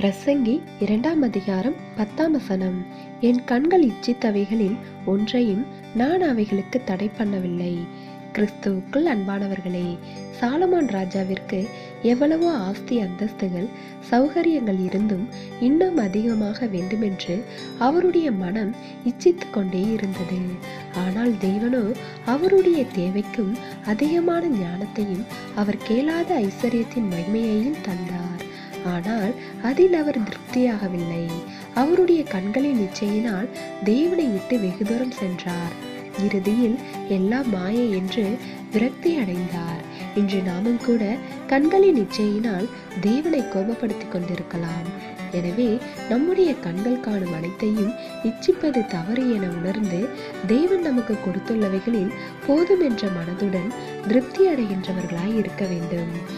பிரசங்கி இரண்டாம் அதிகாரம் பத்தாம் வசனம். என் கண்கள் இச்சித்தவைகளில் ஒன்றையும் நான் அவைகளுக்கு தடை பண்ணவில்லை. கிறிஸ்துவுக்குள் அன்பானவர்களே சாலமான் ராஜாவிற்கு எவ்வளவோ ஆஸ்தி அந்தஸ்துகள் சௌகரியங்கள் இருந்தும் இன்னும் அதிகமாக வேண்டுமென்று அவருடைய மனம் இச்சித்து கொண்டே இருந்தது. ஆனால் தேவனோ அவருடைய தேவைக்கும் அதிகமான ஞானத்தையும் அவர் கேளாத ஐஸ்வர்யத்தின் மகிமையையும் தந்தார். ஆனால் அதில் அவர் திருப்தியாகவில்லை. அவருடைய கண்களின் இச்சையினால் தேவனை விட்டு வெகு தூரம் சென்றார். இறுதியில் எல்லாம் மாயை என்று விரக்தி அடைந்தார். இன்று நாமும் கூட கண்களின் இச்சையினால் தேவனை கோபப்படுத்திக் கொண்டிருக்கலாம். எனவே நம்முடைய கண்கள் காணும் அனைத்தையும் இச்சிப்பது தவறு என உணர்ந்து தேவன் நமக்கு கொடுத்துள்ளவைகளில் போதும் என்ற மனதுடன் திருப்தி அடைகின்றவர்களாய் இருக்க வேண்டும்.